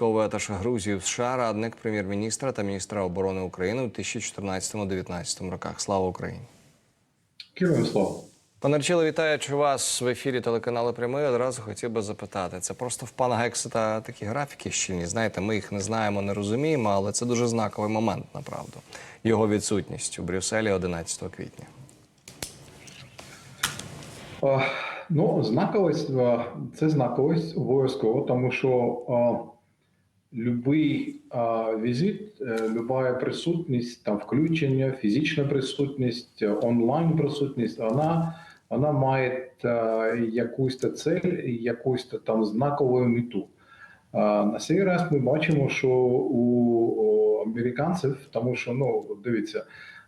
військовий аташе Грузії в США, радник прем'єр-міністра та міністра оборони України у 2014-2019 роках. Слава Україні! Героям слава. Пане Арчіле, вітаючи вас в ефірі телеканалу Прямий. Одразу хотів би запитати. Це просто в пана Гексета такі графіки щільні. Знаєте, ми їх не знаємо, не розуміємо, але це дуже знаковий момент, направду. Його відсутність у Брюсселі 11 квітня. А, Ну, знаковість це знаковість обов'язково, тому що а, любий а, візит, е, люба присутність, там включення, фізична присутність, онлайн присутність, вона, вона має а, якусь то цель, якусь то там знакову мету. А, На цей раз ми бачимо, що у, американців, тому що ну дивіться,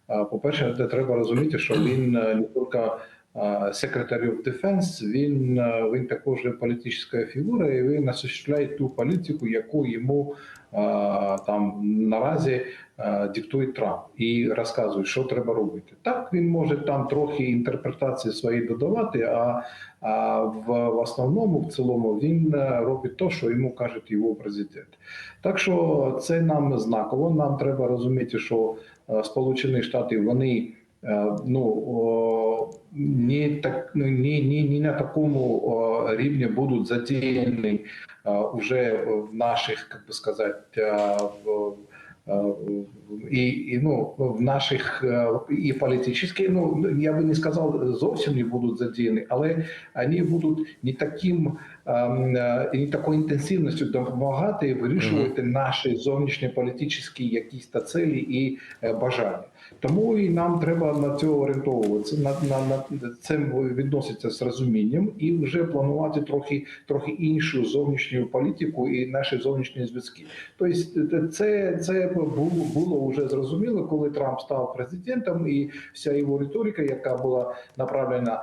а, по-перше, де треба розуміти, що він е, не тільки of Defense, він, е, він також є політична фігура, і він осуществляє ту політику, яку йому там наразі е, диктує Трамп і розказує, що треба робити. Так він може там трохи інтерпретації свої додавати, а, а в, в основному, в цілому, він е, робить те, що йому каже його президент. Так що це нам знаково. Нам треба розуміти, що Сполучені Штати вони. Ну не так ну, не, не, не на такому рівні будуть задіяні е, уже в наших, як би сказати, е, е, і, і ну в наших е, і політичних, ну я би не сказав, зовсім не будуть задіяні, але вони будуть не таким ем, е, не такою інтенсивністю допомагати вирішувати наші зовнішньополітичні якісь та цілі і е, бажання. Тому і нам треба на цього орієнтовуватися. На, на, на це відноситься з розумінням і вже планувати трохи трохи іншу зовнішню політику і наші зовнішні зв'язки. Тобто, це це було, було вже зрозуміло, коли Трамп став президентом, і вся його риторика, яка була направлена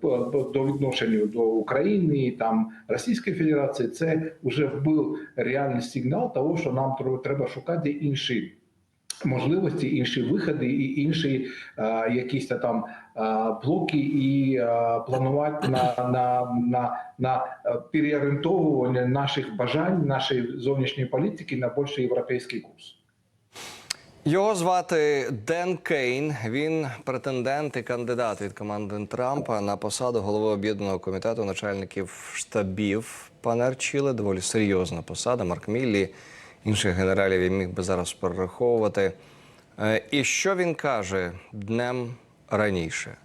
по- до відношення до України там Російської Федерації, це вже був реальний сигнал того, що нам тр- треба шукати інші можливості, інші виходи і інші а, якісь та там а, блоки, і а, планувати на, на, на, на е, переорієнтовування наших бажань, нашої зовнішньої політики на більш європейський курс. Його звати Ден Кейн. Він претендент і кандидат від команди Трампа на посаду голови об'єднаного комітету начальників штабів. Пане Арчіле, доволі серйозна посада. Марк Міллі, інших генералів я міг би зараз перераховувати. Е, І що він каже днем раніше?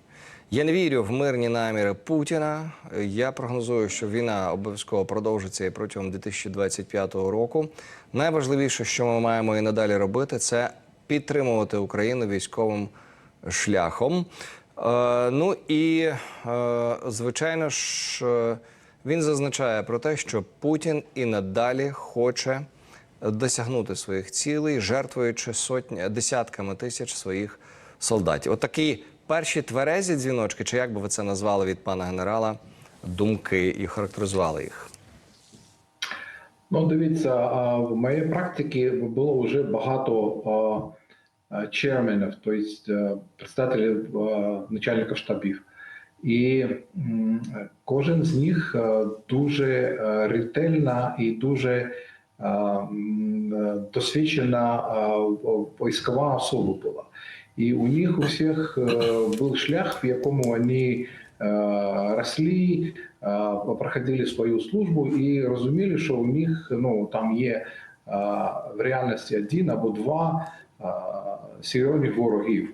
Я не вірю в мирні наміри Путіна. Я прогнозую, що війна обов'язково продовжиться і протягом 2025 року. Найважливіше, що ми маємо і надалі робити, це підтримувати Україну військовим шляхом. Е, ну і е, звичайно ж, е, він зазначає про те, що Путін і надалі хоче досягнути своїх цілей, жертвуючи сотні десятками тисяч своїх солдатів. Отакі перші тверезі дзвіночки, чи як би ви це назвали від пана генерала, думки і характеризували їх. Ну, дивіться, в моїй практиці було вже багато черменів, тобто е, представників начальників штабів. І кожен з них е, дуже е, ретельна і дуже досвідчена військова особа була. І у них у всіх е, був шлях, в якому вони е, росли, е, проходили свою службу і розуміли, що у них ну там є в реальності один або два серйозних ворогів.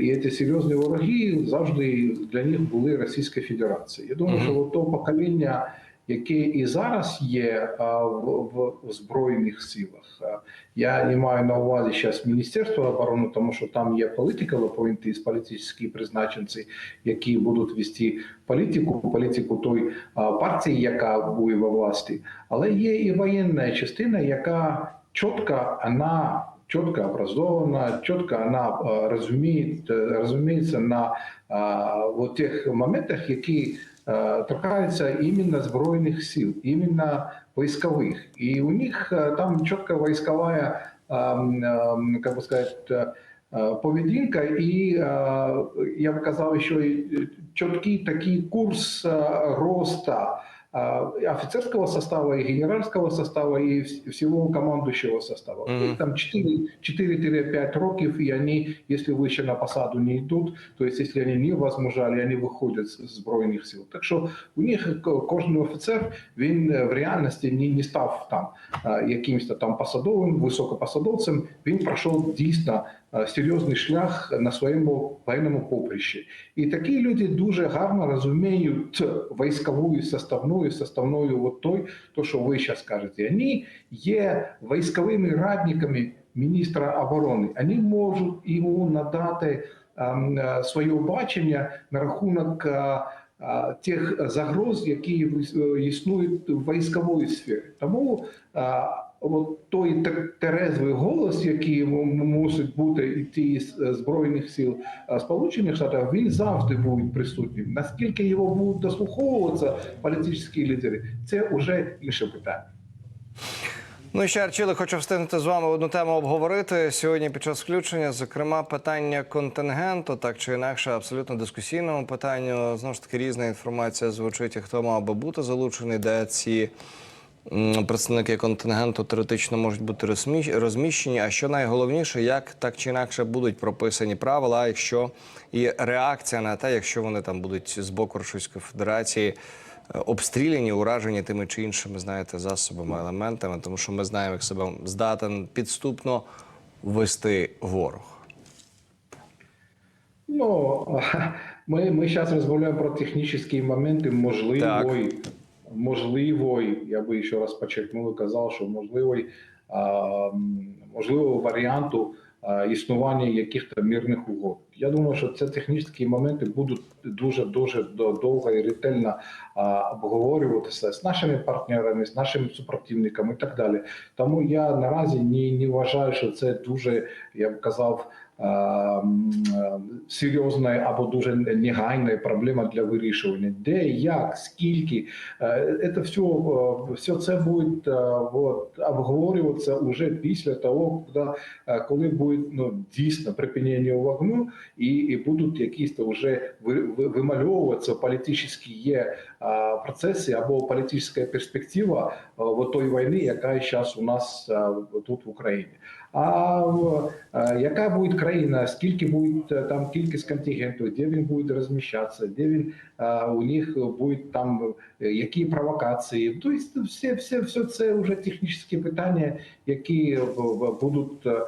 І ці серйозні вороги завжди для них були Російська Федерація. Я думаю, що то покоління, яке і зараз є а, в, в, в збройних силах. а, Я не маю на увазі зараз Міністерство оборони, тому що там є political appointees, політичні призначенці, які будуть вести політику, політику той а, партії, яка буде во власті. Але є і воєнна частина, яка чітко вона четко образована, четко она э, разумеет, э, разумеется на э, вот тех моментах, які э, торкаються іменно збройних сил, іменно військових. І у них э, там чітко військова, эм, эм, как бы сказать, э, э, поведінка, і э, я б казав, що і чіткий такий курс э, роста а, и офицерского состава, и генеральского состава, и вс- всего командующего состава. Мгм. И Там 4 4-5 років, и они, если вище на посаду не йдуть, то есть если они не возмужали, вони виходять з збройних сил. Так що у них ко- кожен офіцер він е, в реальності не, не став там е, якимось там посадовим, високопосадовцем. Він пройшов дійсно е, серйозний шлях на своєму воєнному поприщі. І такі люди дуже гарно розуміють військову составну, составною от той, то, що ви зараз кажете. Вони є військовими радниками міністра оборони. Вони можуть йому надати е, своє бачення на рахунок е, тих загроз, які існують в військовій сфері. Тому от той те- терезвий голос, який мусить бути йти з е, збройних сил е, Сполучених Штатів, він завжди буде присутнім. Наскільки його будуть дослуховуватися політичні лідери, це вже інше питання. Ну і ще Арчили, хочу встигнути з вами одну тему обговорити сьогодні під час включення. Зокрема, питання контингенту, так чи інакше, абсолютно дискусійному питанню. Знову ж таки, різна інформація звучить, хто мав би бути залучений, де ці представники контингенту теоретично можуть бути розміщені. А що найголовніше, як так чи інакше будуть прописані правила, якщо і реакція на те, якщо вони там будуть з боку Російської Федерації е, обстріляні, уражені тими чи іншими, знаєте, засобами, елементами, тому що ми знаємо, як себе здатен підступно вести ворог. Ну, ми, ми зараз розмовляємо про технічні моменти можливої, можливої, я би ще раз підчеркнув і казав, що можливої, а, м, можливого варіанту існування яких-то мирних угод. Я думаю, що це технічні моменти будуть дуже дуже довго і ретельно обговорюватися з нашими партнерами, з нашими супротивниками і так далі. Тому я наразі не, не вважаю, що це дуже, я б казав, а, м, а, серйозна або дуже негайна проблема для вирішування. Де, як, скільки, Е, це все, е, все це буде е, от, обговорюватися вже після того, коли, е, коли буде ну, дійсно припинення вогню і, і будуть якісь то вже ви- ви- вимальовуватися політичні є процеси або політична перспектива е, от тої війни, яка зараз у нас тут в Україні. А яка буде країна, скільки буде е, там кількість контингенту, де він буде розміщатися, де він у них буде там е, які провокації. Тобто все, все, все це вже технічні питання, які будуть е,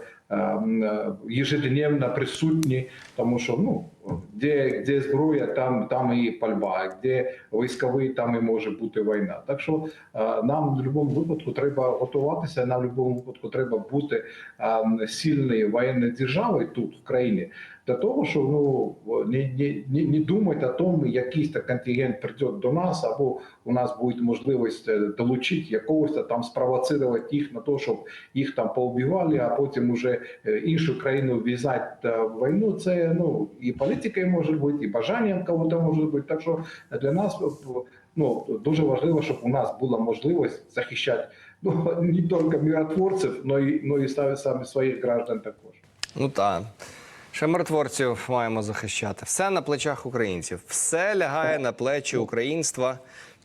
ежедневно присутні, тому що ну де, де зброя, там, там і пальба, де військовий, там і може бути війна. Так що е, нам в будь-якому випадку треба готуватися. Нам в будь-якому випадку треба бути ем, сильною воєнною державою тут в країні. Для того, що ну не, не, не, думати о тому, якийсь то контингент прийде до нас, або у нас буде можливість е, долучити якогось та там спровоцирувати їх на те, щоб їх там поубивали, а потім уже е, іншу країну ввязати е, в війну. Це ну і політикою може бути, і бажанням кого-то може бути. Так що для нас ну дуже важливо, щоб у нас була можливість захищати ну не тільки миротворців, но і но і саме своїх граждан також. Ну так. Ще миротворців маємо захищати. Все на плечах українців. Все лягає на плечі українства.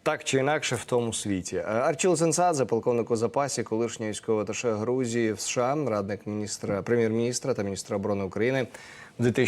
Так чи інакше в тому світі. Арчіл Сенсадзе, полковник у запасі, колишній військовий аташе Грузії в США, радник міністра прем'єр-міністра та міністра оборони України в 2000